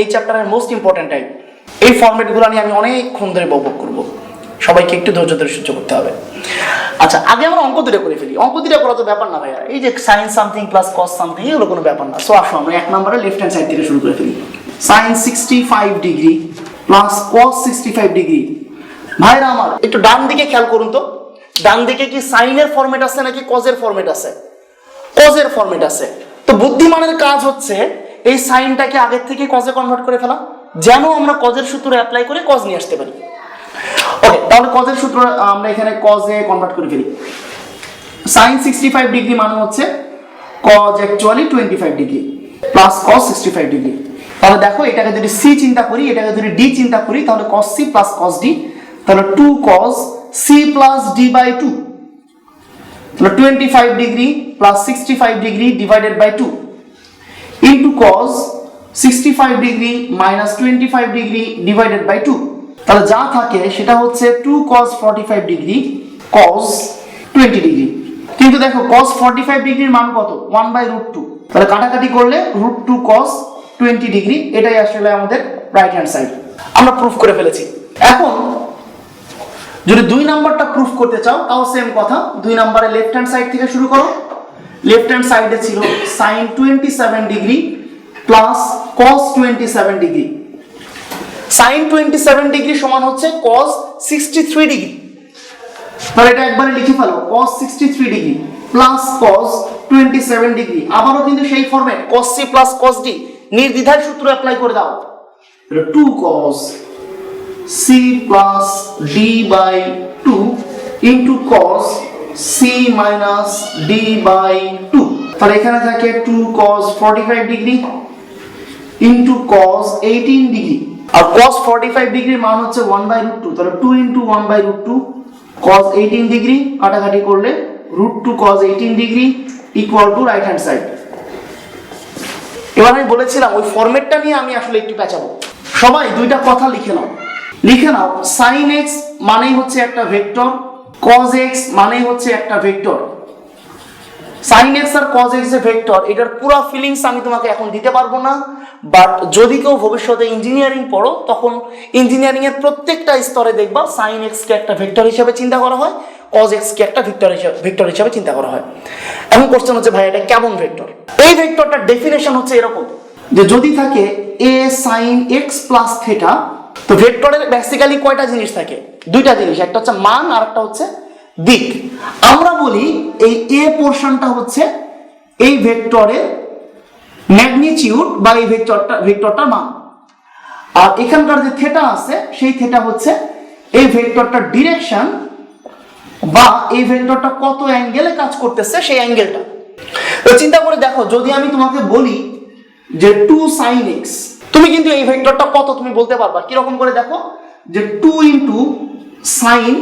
এই চ্যাপ্টারের most important type এই ফর্মেটগুলো নিয়ে আমি অনেকক্ষণ ধরে বকবক করব। সবাইকে একটু ধৈর্য ধরে সহ্য করতে হবে। আচ্ছা আগে আমরা অঙ্ক দুটো করে ফেলি। অঙ্ক দুটো করা তো ব্যাপার না ভাইয়া। এই যে sine something plus cos something এগুলো কোনো ব্যাপার না। সো আসো আমরা এক নম্বরে লেফট হ্যান্ড সাইড থেকে শুরু করে ফেলি। Sine sixty five degree plus cos sixty five degree ভাইরা আমার, একটু ডান দিকে খেয়াল করুন তো। ডান দিকে কি সাইনের ফরম্যাট আছে নাকি কজের ফরম্যাট আছে? কজের ফরম্যাট আছে। তো বুদ্ধিমানের কাজ হচ্ছে এই সাইনটাকে আগের থেকে কজে কনভার্ট করে ফেলা যেন আমরা কজের সূত্র অ্যাপ্লাই করে কজ নিয়ে আসতে পারি। ওকে তাহলে কজের সূত্র আমরা এখানে কজে কনভার্ট করে ফেলি। সাইন সিক্সটি ফাইভ ডিগ্রি মানে হচ্ছে cos actually twenty five degree plus cos sixty five degree তাহলে দেখো, এটাকে যদি সি চিন্তা করি, এটাকে যদি ডি চিন্তা করি, তাহলে cos C plus cos D তাহলে two cos C plus D by two তাহলে twenty five degree plus sixty five degree divided by two into cos sixty five degree minus twenty five degree divided by two তাহলে যা থাকে সেটা হচ্ছে two cos forty five degree cos twenty কিন্তু দেখো cause forty five ডিগ্রির মান কত? ওয়ান বাই রুট টু তাহলে কাটাকাটি করলে root two cos twenty degree এটাই আসলে আমাদের রাইট হ্যান্ড সাইড আমরা প্রুফ করে ফেলেছি। এখন যদি দুই নাম্বারটা প্রুফ করতে চাও, তাও সেম কথা। দুই নাম্বারে লেফট হ্যান্ড সাইড থেকে শুরু করো। লেফট হ্যান্ড সাইডে ছিল sine twenty seven degree plus cos twenty seven degree sine twenty seven degree সমান হচ্ছে কস সিক্সটি থ্রি ডিগ্রি তাহলে এটা একবারে লিখে ফেলো cos sixty three degree plus cos twenty seven degree আবারও কিন্তু সেই format cos C plus cos D নির্দ্বিধায় সূত্র অ্যাপ্লাই করে দাও। Two cos c plus d by 2 into cos c minus d by 2 তাহলে এখানে থাকে 2 cos 45 degree into cos 18 degree আর cos 45 ডিগ্রির মান হচ্ছে 1 বাই রুট টু তাহলে 2 into 1 by root two cos 18 degree কাটাকাটি করলে root two cos 18 degree equal to right hand side এবার আমি বলেছিলাম ওই ফরম্যাটটা নিয়ে আমি আসলে একটু পেঁচাবো। সবাই দুইটা কথা লিখে নাও। লিখে নাও সাইন এক্স মানেই হচ্ছে একটা ভেক্টর কজ এক্স মানেই হচ্ছে একটা ভেক্টর সাইন এক্স আর কজ এক্স যে ভেক্টর এটার পুরো ফিলিংস আমি তোমাকে এখন দিতে পারব না। বাট যদি কেউ ভবিষ্যতে ইঞ্জিনিয়ারিং পড়ো, তখন ইঞ্জিনিয়ারিং এর প্রত্যেকটা স্তরে দেখবা সাইন এক্স কে একটা ভেক্টর হিসেবে চিন্তা করা হয় কজ এক্স কে একটা ভেক্টর হিসেবে ভেক্টর হিসেবে চিন্তা করা হয়। এখন কোশ্চেন হচ্ছে ভাই, এটা কেমন ভেক্টর এই ভেক্টরটার ডেফিনেশন হচ্ছে এরকম। যে যদি থাকে A sine X plus theta তো ভেক্টরের বেসিক্যালি কয়টা জিনিস থাকে? দুইটা জিনিস, একটা হচ্ছে মান আর একটা হচ্ছে দিক। আমরা বলি এই এ পোর্শনটা হচ্ছে এই ভেক্টরের ম্যাগনিচিউড বা এই ভেক্টরটা, ভেক্টরটার মান। আর এখানকার যে থেটা আছে, সেই থেটা হচ্ছে এই ভেক্টরটার ডিরেকশন বা এই ভেক্টরটা কত অ্যাঙ্গেলে কাজ করতেছে সেই অ্যাঙ্গেলটা তো চিন্তা করে দেখো, যদি আমি তোমাকে বলি যে টু সাইন এক্স তুমি কিন্তু এই ভেক্টরটা কত তুমি বলতে পারবা? কীরকম করে দেখো? যে two into sine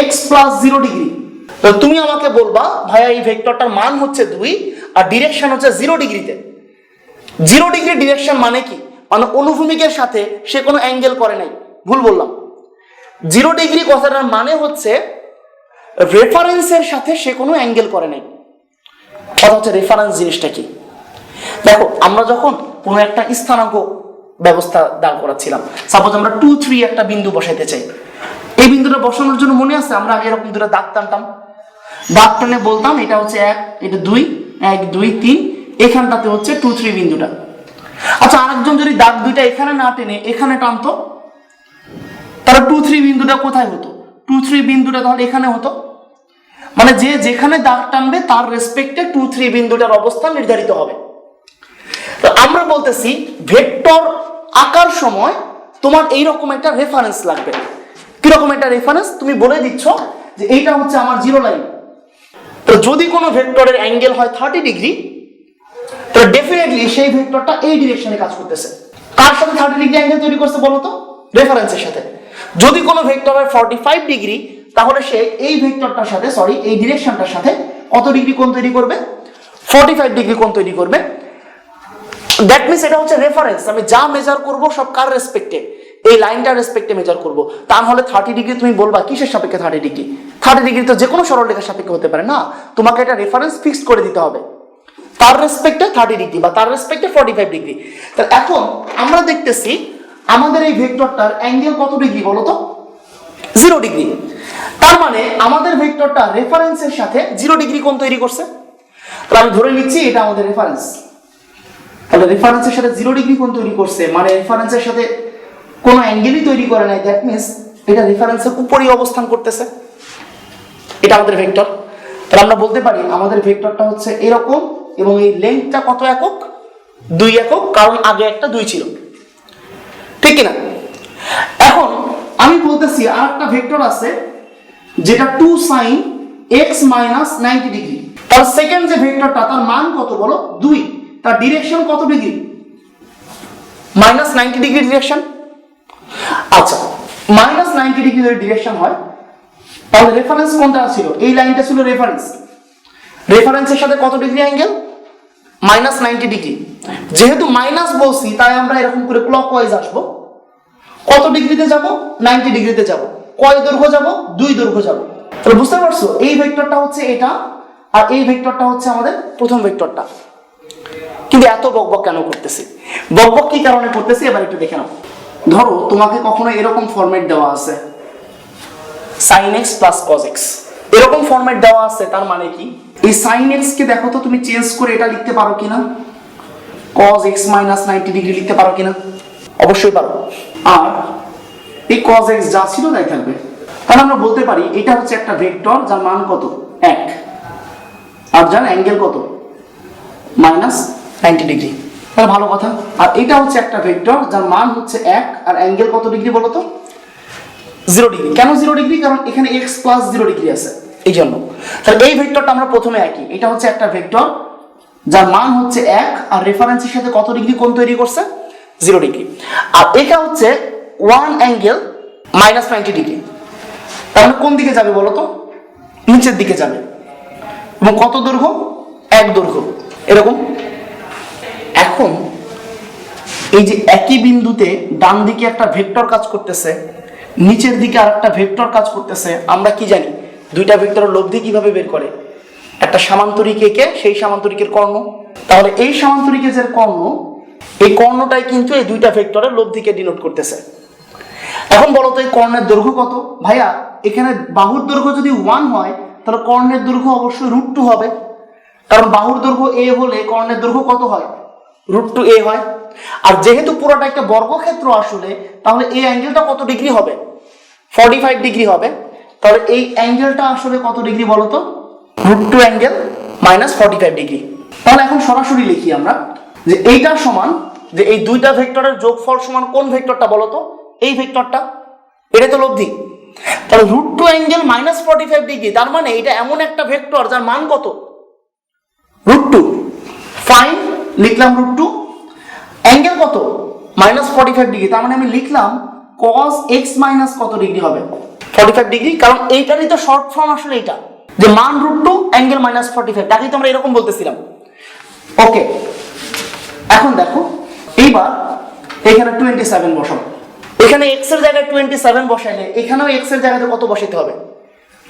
X plus zero degree. তুমি আমাকে বলবা, ভাইয়া, এই ভেক্টরটার মান হচ্ছে দুই আর ডিরেকশন হচ্ছে জিরো ডিগ্রিতে। জিরো ডিগ্রি ডিরেকশন মানে কি? মানে অনুভূমিকের সাথে সে কোনো অ্যাঙ্গেল করে নাই। ভুল বললাম। জিরো ডিগ্রি কথাটার মানে হচ্ছে রেফারেন্সের সাথে সে কোনো অ্যাঙ্গেল করে নাই। কথা হচ্ছে রেফারেন্স জিনিসটা কি? দেখো, আমরা যখন কোনো একটা স্থানাঙ্ক ব্যবস্থা দাঁড় করাচ্ছিলাম সাপোজ আমরা টু থ্রি একটা বিন্দু বসাইতে চাই। এই বিন্দুটা বসানোর জন্য মনে আছে? আমরা আগে এরকম দুটো দাগ টানতাম। দাগ টানে বলতাম, এটা হচ্ছে এক, এটা দুই, এক, দুই, তিন, এখানটাতে হচ্ছে টু থ্রি বিন্দুটা। আচ্ছা আরেকজন যদি দাগ দুইটা এখানে না টেনে এখানে টানতো, তাহলে টু থ্রি বিন্দুটা কোথায় হতো? টু থ্রি বিন্দুটা তাহলে এখানে হতো। মানে যে যেখানে দাগ টানবে, তার রেসপেক্টে টু থ্রি বিন্দুটার অবস্থান নির্ধারিত হবে। তো আমরা বলতেছি ভেক্টর আঁকার সময় তোমার এইরকম একটা রেফারেন্স লাগবে। কীরকম একটা রেফারেন্স তুমি বলে দিচ্ছ যে এইটা হচ্ছে আমার জিরো লাইন তো যদি কোনো ভেক্টরের অ্যাঙ্গেল হয় থার্টি ডিগ্রি তো ডেফিনেটলি সেই ভেক্টরটা এই ডিরেকশনে কাজ করতেছে। কার সাথে থার্টি ডিগ্রি অ্যাঙ্গেল তৈরি করছে বলো তো? রেফারেন্সের সাথে। যদি কোনো ভেক্টরের ফর্টি ফাইভ ডিগ্রি তাহলে সে এই ভেক্টরটার সাথে সরি এই ডিরেকশনটার সাথে কত ডিগ্রি কোণ তৈরি করবে? ফর্টি ফাইভ ডিগ্রি কোণ তৈরি করবে। দ্যাট মিনস এটা হচ্ছে রেফারেন্স আমি যা মেজার করব সব কার রেসপেক্টে এই লাইনটার রেসপেক্টে মেজার করব। তা হলে থার্টি ডিগ্রি তুমি বলবা, কিসের সাপেক্ষে থার্টি ডিগ্রি থার্টি ডিগ্রি তো যে কোনো সরলরেখার সাপেক্ষে হতে পারে না। তোমাকে এটা রেফারেন্স ফিক্সড করে দিতে হবে। তার রেসপেক্টে থার্টি ডিগ্রি বা তার রেসপেক্টে ফর্টি ফাইভ ডিগ্রি তাহলে এখন আমরা দেখতেছি আমাদের এই ভেক্টরটার অ্যাঙ্গেল কত ডিগ্রি বলো তো? জিরো ডিগ্রি তার মানে আমাদের ভেক্টরটা রেফারেন্সের সাথে জিরো ডিগ্রি কোণ তৈরি করছে। তাহলে আমি ধরে নিচ্ছি এটা আমাদের রেফারেন্স তাহলে রেফারেন্সের সাথে জিরো ডিগ্রি কোণ তৈরি করছে মানে রেফারেন্সের সাথে কোনো অ্যাঙ্গেলই তৈরি করে নাই দ্যাট মিনস এটা রেফারেন্সের উপরেই অবস্থান করতেছে। এটা আমাদের ভেক্টর তাহলে আমরা বলতে পারি, আমাদের ভেক্টরটা হচ্ছে এরকম এবং এই লেন্থটা কত একক? দুই একক, কারণ আগে একটা দুই ছিল। ঠিক কিনা? এখন আমি বলতেছি আর একটা ভেক্টর আছে, যেটা two sine X minus ninety degree তার সেকেন্ড যে ভেক্টরটা তার মান কত বলো? দুই। তার ডিরেকশন কত degree minus ninety degree direction আচ্ছা মাইনাস নাইনটি ডিগ্রি যদি ডিরেকশন হয়, তাহলে রেফারেন্স কোনটা ছিল? এই লাইনটা ছিল রেফারেন্স রেফারেন্সের সাথে কত degree angle minus ninety degree যেহেতু মাইনাস বলছি, তাই আমরা এরকম করে ক্লক ওয়াইজ আসব। কত ডিগ্রিতে যাব? নাইনটি ডিগ্রিতে যাব। কয় দৈর্ঘ্য যাব? দুই দৈর্ঘ্য যাব। তাহলে বুঝতে পারছ? এই ভেক্টরটা হচ্ছে এটা, আর এই ভেক্টরটা হচ্ছে আমাদের প্রথম ভেক্টরটা কিন্তু এত বকবক কেন করতেছি? বকবক কি কারণে করতেছি? এবার একটু দেখে নাও। ধরো, তোমাকে কখনো এরকম ফরম্যাট দেওয়া আছে। Sine X plus cos X এরকম ফরম্যাট দেওয়া আছে, তার মানে কি? এই সাইন এক্স কে দেখো তো তুমি চেঞ্জ করে এটা লিখতে পারো কিনা? Cos X minus ninety degree লিখতে পারো কিনা? অবশ্যই পারো। আর এই কজ এক্স যা ছিল তাই থাকবে। তাহলে আমরা বলতে পারি, এটা হচ্ছে একটা ভেক্টর যার মান কত? এক। আর যার অ্যাঙ্গেল কত? মাইনাস নাইনটি ডিগ্রি তাহলে ভালো কথা। আর এটা হচ্ছে একটা ভেক্টর যার মান হচ্ছে এক। আর অ্যাঙ্গেল কত ডিগ্রি বলো তো? জিরো ডিগ্রি কেন জিরো ডিগ্রি কারণ এখানে এক্স প্লাস জিরো ডিগ্রি আছে। এই জন্য। তাহলে এই ভেক্টরটা আমরা প্রথমে একই এটা হচ্ছে একটা ভেক্টর যার মান হচ্ছে এক। আর রেফারেন্সের সাথে কত ডিগ্রি কোণ তৈরি করছে? জিরো ডিগ্রি আর এটা হচ্ছে one angle minus ninety degree তাহলে কোন দিকে যাবে বলো তো? নিচের দিকে যাবে। এবং কত দৈর্ঘ্য? এক দৈর্ঘ্য। এরকম। এখন এই যে একই বিন্দুতে ডান দিকে একটা ভেক্টর কাজ করতেছে, নিচের দিকে আর একটা ভেক্টর কাজ করতেছে, আমরা কি জানি? দুইটা ভেক্টরের লব্ধি কীভাবে বের করে? একটা সামান্তরিক একে, সেই সামান্তরিকের কর্ণ। তাহলে এই সামান্তরিকের যে কর্ণ, এই কর্ণটাই কিন্তু এই দুইটা ভেক্টরের লব্ধিকে ডিনোট করতেছে। এখন বলো তো, এই কর্ণের দৈর্ঘ্য কত? ভাইয়া, এখানে বাহুর দৈর্ঘ্য যদি ওয়ান হয়, তাহলে কর্ণের দৈর্ঘ্য অবশ্যই রুট টু হবে। কারণ বাহুর দৈর্ঘ্য এ হলে কর্ণের দৈর্ঘ্য কত হয়? রুট টু এ হয়। আর যেহেতু পুরোটা একটা বর্গক্ষেত্র আসলে, তাহলে এই অ্যাঙ্গেলটা কত ডিগ্রি হবে? ফর্টি ফাইভ ডিগ্রি হবে। তাহলে এই অ্যাঙ্গেলটা আসলে কত ডিগ্রি বলো তো root two angle minus forty five degree. তাহলে এখন সরাসরি লিখি আমরা যে এইটার সমান, যে এই দুইটা ভেক্টরের যোগফল সমান কোন ভেক্টরটা বলো তো এই ভেক্টরটা। এটা তো লব্ধি। তাহলে root two angle minus forty five degree, তার মানে এটা এমন একটা ভেক্টর, যার মান কত? রুট টু লিখলাম রুট টু অ্যাঙ্গেল কত? মাইনাস ফর্টি ফাইভ ডিগ্রি তার মানে আমি লিখলাম কস এক্স মাইনাস কত ডিগ্রি হবে? ফর্টি ফাইভ ডিগ্রি কারণ এইটারই তো শর্ট ফর্ম আসলে এটা যে মান root two angle minus forty five তাকেই তো আমরা এরকম বলতেছিলাম। ওকে এখন দেখো, এইবার এখানে টোয়েন্টি সেভেন বসাবো এখানে এক্সের জায়গায় টোয়েন্টি সেভেন বসাইলে, এখানেও এক্সের জায়গাতে কত বসাইতে হবে?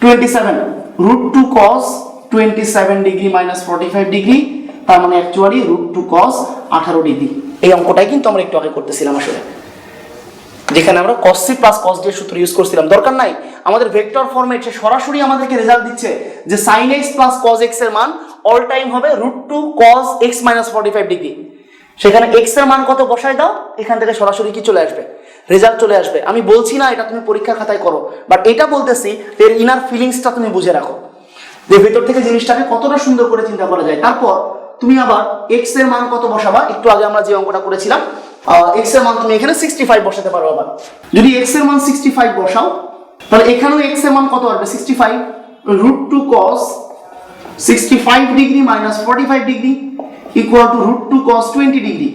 Twenty seven root two cos twenty seven degree minus forty five degree তার মানে অ্যাকচুয়ালি টু কস আঠারো ডিগ্রি। এই অঙ্কটাই কিন্তু আমরা একটু আগে করতেছিলাম আসলে। যেখানে আমরা cos C plus cos D সূত্র ইউজ করছিলাম। দরকার নাই, আমাদের ভেক্টর ফর্মেট সে সরাসরি আমাদেরকে রেজাল্ট দিচ্ছে যে সাইন এক্স প্লাস কস এক্সের মান অল টাইম হবে root two cos X minus forty five degree. সেখানে এক্সের মান কত বসায় দাও, এখান থেকে সরাসরি কি চলে আসবে? রেজাল্ট চলে আসবে। আমি বলছি না এটা তুমি পরীক্ষা খাতায় করো বাট এটা বলতেছি, এর ইনার ফিলিংসটা তুমি বুঝে রাখো। যে ভেতর থেকে জিনিসটাকে কতটা সুন্দর করে চিন্তা করা যায়। তারপর তুমি আবার এক্সের মান কত বসাবা? একটু আগে আমরা যে অঙ্কটা করেছিলাম এক্সের মান তুমি এখানে সিক্সটি ফাইভ বসাতে পারো আবার। যদি এক্সের মান সিক্সটি ফাইভ বসাও, তাহলে এখানেও এক্সের মান কত আসবে? Sixty five root two cos sixty five degree minus forty five degree equal to root two cos twenty degree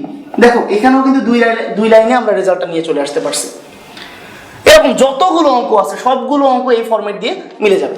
দেখো, এখানেও কিন্তু দুই লাইনে দুই লাইনে আমরা রেজাল্টটা নিয়ে চলে আসতে পারছি। এরকম যতগুলো অঙ্ক আছে, সবগুলো অঙ্ক এই ফরম্যাট দিয়ে মিলে যাবে।